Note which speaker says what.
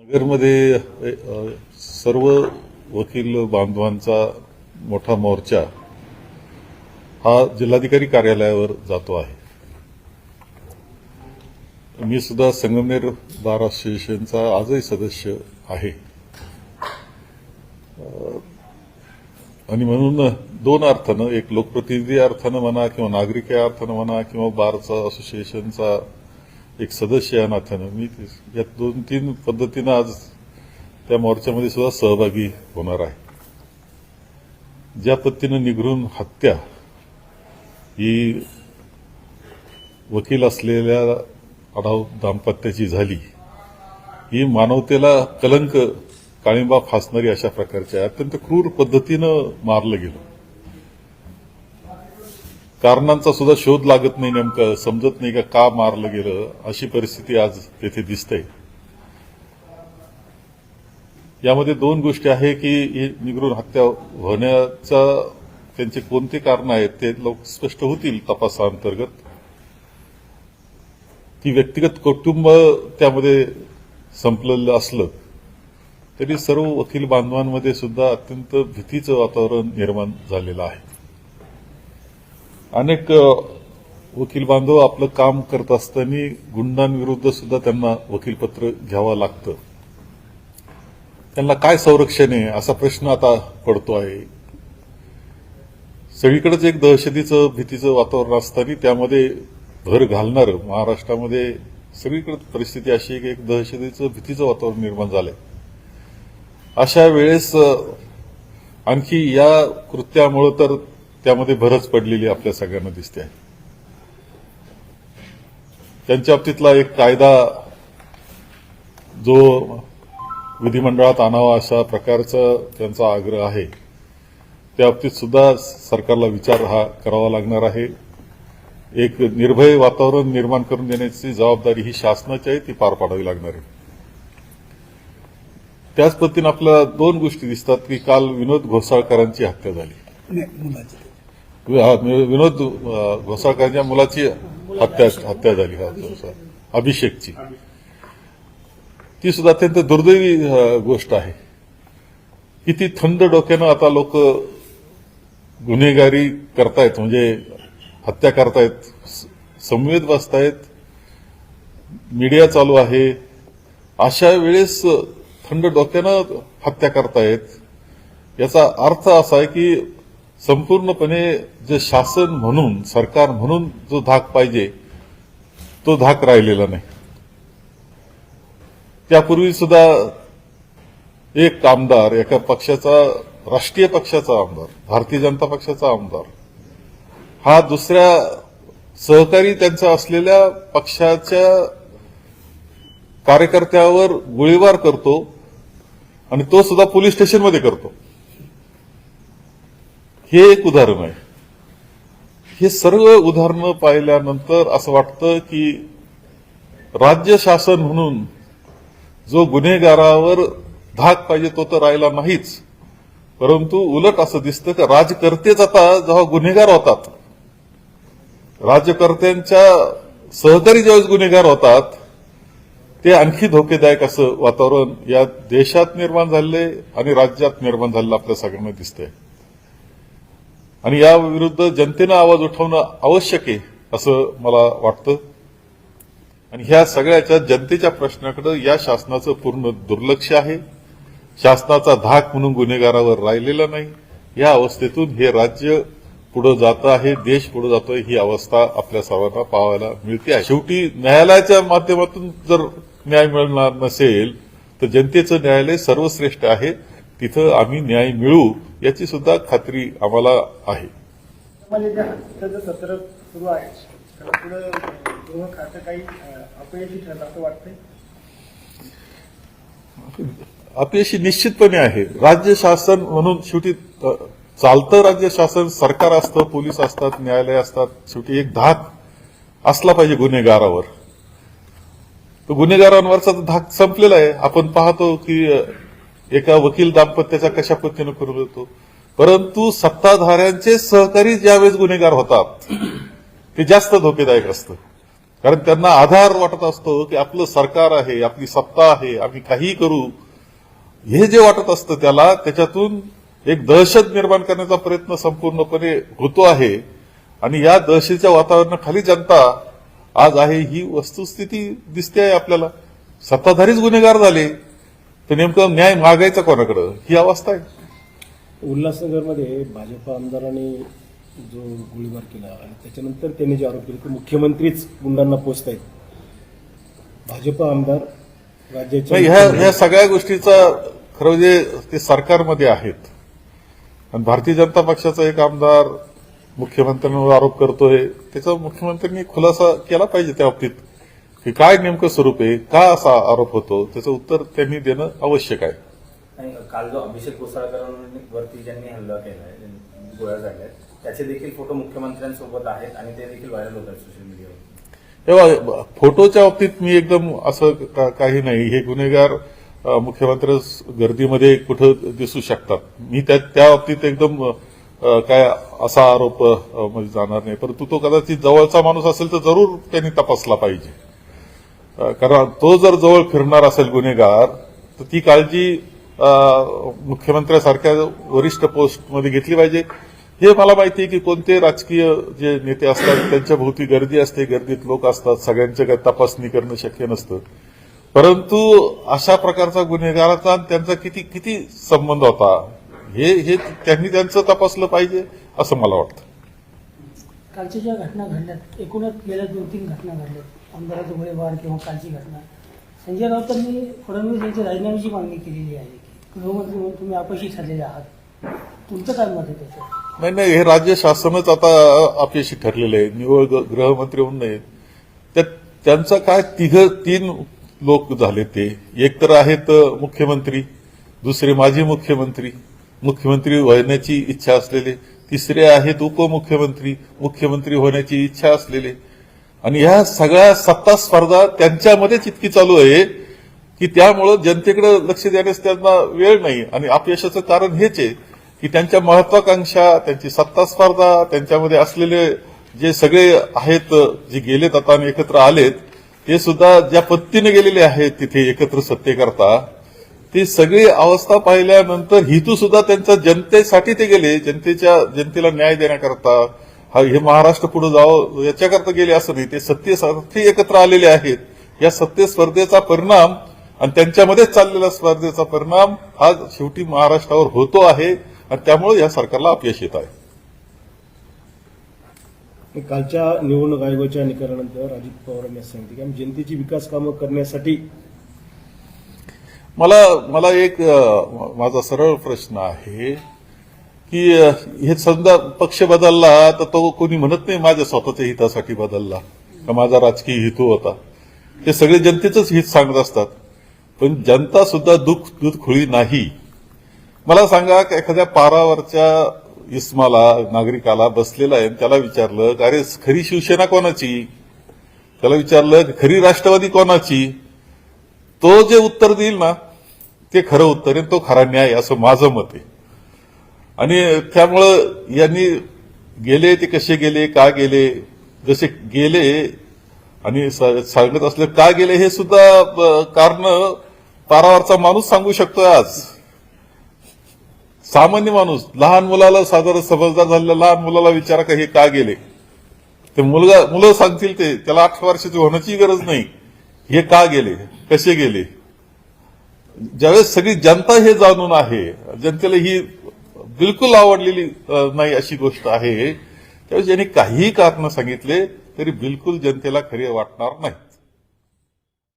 Speaker 1: नगरमध्ये सर्व वकील बांधवांचा मोठा मोर्चा हा जिल्हाधिकारी कार्यालयावर जातो आहे. मी सुद्धा संगमनेर बार असोसिएशनचा आजही सदस्य आहे. आणि म्हणून दोन अर्थानं एक लोकप्रतिनिधी अर्थानं म्हणा किंवा नागरिक या अर्थानं म्हणा किंवा बारचा असोसिएशनचा एक सदस्य या नात्यानं मी या दोन तीन पद्धतीनं आज त्या मोर्चामध्ये सुद्धा सहभागी होणार आहे. ज्या पद्धतीनं निघरून हत्या ही वकील असलेल्या आढाव दाम्पत्याची झाली ही मानवतेला कलंक काळिंबा फासणारी अशा प्रकारच्या अत्यंत क्रूर पद्धतीनं मारलं गेलं. कारणांचा सुद्धा शोध लागत नाही नेमकं समजत नाही का का मारलं गेलं अशी परिस्थिती आज तेथे दिसते. यामध्ये दोन गोष्टी आहे की ही निगरून हत्या होण्याचा त्यांचे कोणते कारण आहेत ते लोक स्पष्ट होतील तपासाअंतर्गत की व्यक्तिगत कुटुंब त्यामध्ये संपलेलं असलं तरी सर्व वकील बांधवांमध्ये सुद्धा अत्यंत भीतीचं वातावरण निर्माण झालेलं आहे. अनेक वकील बांधव आपलं काम करत असताना गुंडांविरुद्ध सुद्धा त्यांना वकीलपत्र घ्यावं लागतं. त्यांना काय संरक्षण आहे असा प्रश्न आता पडतो आहे. सगळीकडेच एक दहशतीचं भीतीचं वातावरण असताना त्यामध्ये भर घालणारं महाराष्ट्रामध्ये सगळीकडे परिस्थिती अशी आहे की एक दहशतीचं भीतीचं वातावरण निर्माण झालंय. अशा वेळेस आणखी या कृत्यामुळं तर त्यामध्ये भरच पडलेली आपल्या सगळ्यांना दिसते. आहे त्यांच्या बाबतीतला एक कायदा जो विधिमंडळात आणावा अशा प्रकारचा त्यांचा आग्रह आहे त्या बाबतीत सुद्धा सरकारला विचार हा करावा लागणार आहे. एक निर्भय वातावरण निर्माण करून देण्याची जबाबदारी ही शासनाची आहे ती पार पाडावी लागणार आहे. त्याच पद्धतीनं आपल्याला दोन गोष्टी दिसतात की काल विनोद घोसाळकरांची हत्या झाली.
Speaker 2: मुलाची.
Speaker 1: विनोद घोसाळकरांच्या मुलाची हत्या हत्या झाली अभिषेकची. ती सुद्धा अत्यंत दुर्दैवी गोष्ट आहे. किती थंड डोक्यानं आता लोक गुन्हेगारी करतायत म्हणजे हत्या करतायत संवेद बसतायत मीडिया चालू आहे. अशा वेळेस थंड डोक्यानं हत्या करतायत. याचा अर्थ असा आहे की संपूर्णपणे जे शासन म्हणून सरकार म्हणून जो धाक पाहिजे तो धाक राहिलेला नाही. त्यापूर्वी सुद्धा एक आमदार एका पक्षाचा राष्ट्रीय पक्षाचा आमदार भारतीय जनता पक्षाचा आमदार हा दुसऱ्या सहकारी त्यांचा असलेल्या पक्षाच्या कार्यकर्त्यावर गोळीबार करतो आणि तो सुद्धा पोलीस स्टेशनमध्ये करतो. हे एक उदाहरण आहे. हे सर्व उदाहरणं पाहिल्यानंतर असं वाटतं की राज्य शासन म्हणून जो गुन्हेगारावर धाक पाहिजे तो तर राहिला नाहीच. परंतु उलट असं दिसतं की राजकर्तेच आता जेव्हा गुन्हेगार होतात राज्यकर्त्यांच्या सहकारी ज्यावेळेस गुन्हेगार होतात ते आणखी धोकेदायक असं वातावरण या देशात निर्माण झाले आणि राज्यात निर्माण झालेलं आपल्या सगळ्यांना दिसतंय. आणि या विरुद्ध जनतेनं आवाज उठवणं आवश्यक आहे असं मला वाटतं. आणि ह्या सगळ्याच्या जनतेच्या प्रश्नाकडे या शासनाचं पूर्ण दुर्लक्ष आहे. शासनाचा धाक म्हणून गुन्हेगारावर राहिलेला नाही. या अवस्थेतून हे राज्य पुढे जात आहे देश पुढे जातोय ही अवस्था आपल्या सर्वांना पाहायला मिळते आहे. शेवटी न्यायालयाच्या माध्यमातून जर न्याय मिळणार नसेल तर जनतेचं न्यायालय सर्वश्रेष्ठ आहे. तिथं आम्ही न्याय मिळू. याची सुद्धा खात्री आम्हाला आहे.
Speaker 2: म्हणजे अपयशी
Speaker 1: निश्चितपणे आहे. राज्य शासन म्हणून शेवटी चालतं राज्य शासन सरकार असतं पोलीस असतात न्यायालय असतात शेवटी एक धाक असला पाहिजे गुन्हेगारावर. तो गुन्हेगारांवरचा धाक संपलेला आहे. आपण पाहतो की एका वकील दाम्पत्याचा कशा पद्धतीनं करू देतो परंतु सत्ताधाऱ्यांचे सहकारी ज्यावेळेस गुन्हेगार होतात ते जास्त धोकेदायक असतं कारण त्यांना आधार वाटत असतो की आपलं सरकार आहे आपली सत्ता आहे आम्ही काहीही करू. हे जे वाटत असतं त्याला त्याच्यातून एक दहशत निर्माण करण्याचा प्रयत्न संपूर्णपणे होतो आहे. आणि या दहशतीच्या वातावरणाखाली जनता आज आहे ही वस्तुस्थिती दिसते आहे आपल्याला. सत्ताधारीच गुन्हेगार झाले तर नेमकं न्याय मागायचा कोणाकडं? ही अवस्था आहे.
Speaker 3: उल्हासनगरमध्ये भाजप आमदारांनी जो गोळीबार केला आणि त्याच्यानंतर त्यांनी जे आरोप केले की मुख्यमंत्रीच गुंडांना पोचत आहेत भाजप आमदार राज्याचे
Speaker 1: नाही ह्या ह्या सगळ्या गोष्टीचा खरं म्हणजे ते सरकारमध्ये आहेत. आणि भारतीय जनता पक्षाचा एक आमदार मुख्यमंत्र्यांवर आरोप करतोय. त्याचा मुख्यमंत्र्यांनी खुलासा केला पाहिजे त्या बाबतीत. की काय नेमकं स्वरूप आहे? का असा आरोप होतो? त्याचं उत्तर त्यांनी देणं आवश्यक आहे.
Speaker 4: आणि काल जो अभिषेक कोसळकरांवरती ज्यांनी हल्ला केलाय गोळ्या झाल्यात त्याचे देखील फोटो मुख्यमंत्र्यांसोबत आहेत आणि ते देखील व्हायरल होत आहेत सोशल मीडियावर
Speaker 1: तेव्हा फोटोच्या बाबतीत मी एकदम असं काही नाही. हे गुन्हेगार मुख्यमंत्री गर्दीमध्ये कुठं दिसू शकतात. मी त्या त्या बाबतीत एकदम काय असा आरोपमध्ये जाणार नाही. परंतु तो कदाचित जवळचा माणूस असेल तर जरूर त्यांनी तपासला पाहिजे. कारण तो जर जवळ फिरणार असेल गुन्हेगार तर ती काळजी मुख्यमंत्र्यासारख्या वरिष्ठ पोस्टमध्ये घेतली पाहिजे. हे मला माहिती आहे की कोणते राजकीय जे नेते असतात त्यांच्या भोवती गर्दी असते. गर्दीत लोक असतात सगळ्यांच्या काही तपासणी करणं शक्य नसतं. परंतु अशा प्रकारचा गुन्हेगाराचा आणि त्यांचा किती किती संबंध होता हे हे त्यांनी त्यांचं तपासलं पाहिजे असं मला वाटतं.
Speaker 5: कालच्या ज्या घटना घडल्यात एकूणच गेल्या दोन तीन घटना घडल्यात आमदाराचा गोळीबार किंवा कालची घटना. संजय राऊतांनी फडणवीस यांच्या राजीनाम्याची मागणी केलेली आहे की गृहमंत्री म्हणून तुम्ही अपयशी ठरलेले आहात. तुमचं काय मत आहे त्याचं
Speaker 1: नाही नाही हे राज्य शासनच आता अपयशी ठरलेलं आहे. निवळ गृहमंत्री होऊन नाही. त्यात त्यांचा काय तिघ तीन लोक झाले ते. एक तर आहेत मुख्यमंत्री दुसरे माजी मुख्यमंत्री. मुख्यमंत्री व्हायण्याची इच्छा असलेले तिसरे आहेत उपमुख्यमंत्री. मुख्यमंत्री होण्याची इच्छा असलेले. आणि ह्या सगळ्या सत्ता स्पर्धा त्यांच्यामध्येच इतकी चालू आहे की त्यामुळं जनतेकडे लक्ष देण्यास त्यांना वेळ नाही. आणि अपयशाचं कारण हेच आहे की त्यांच्या महत्वाकांक्षा त्यांची सत्ता स्पर्धा त्यांच्यामध्ये असलेले जे सगळे आहेत जे गेलेत आता आणि एकत्र आलेत ते सुद्धा ज्या पत्तीने गेलेले आहेत तिथे एकत्र सत्तेकरता ती सगळी अवस्था पाहिल्यानंतर हितू सुद्धा त्यांच्या जनतेसाठी ते गेले. जनतेच्या जनतेला न्याय देण्याकरता हा हे महाराष्ट्र पुढे जावं याच्याकरता गेले असं नाही. ते सत्तेसाठी एकत्र आलेले आहेत. या सत्ते स्पर्धेचा परिणाम आणि त्यांच्यामध्येच चाललेला स्पर्धेचा परिणाम हा शेवटी महाराष्ट्रावर होतो आहे आणि त्यामुळे या सरकारला अपयश येत आहे.
Speaker 3: कालच्या निवडणूक आयोगाच्या निकालानंतर अजित पवारांनी यांनी सांगितलं की आम्ही जनतेची विकास कामं करण्यासाठी
Speaker 1: मला मला एक माझा सरळ प्रश्न आहे की हे समजा पक्ष बदलला तर तो कोणी म्हणत नाही माझ्या स्वतःच्या हितासाठी बदलला का माझा राजकीय हेतू होता. ते सगळे जनतेचंच हित सांगत असतात. पण जनता सुद्धा दुःख दूध खुळी नाही. मला सांगा की एखाद्या पारावरच्या इस्माला नागरिकाला बसलेला आहे आणि त्याला विचारलं की अरे खरी शिवसेना कोणाची? त्याला विचारलं की खरी राष्ट्रवादी कोणाची? तो जे उत्तर देईल ना ते खरं उत्तर आहे तो खरा न्याय असं माझं मत आहे. आणि त्यामुळं यांनी गेले ते कसे गेले का गेले जसे गेले आणि सांगत असले का गेले हे सुद्धा कारण पारावरचा माणूस सांगू शकतो आज. सामान्य माणूस लहान मुलाला साधारण समजदार झालेल्या लहान मुलाला विचारा का हे का गेले. ते मुलगा मुलं सांगतील ते त्याला अठरा वर्षाची होण्याची गरज नाही. हे का गेले कसे गेले? ज्यावेळेस सगळी जनता हे जाणून आहे जनतेला ही बिलकुल आवडलेली नाही अशी गोष्ट आहे त्यावेळेस यांनी काहीही कारण सांगितले तरी बिलकुल जनतेला खरे वाटणार नाही.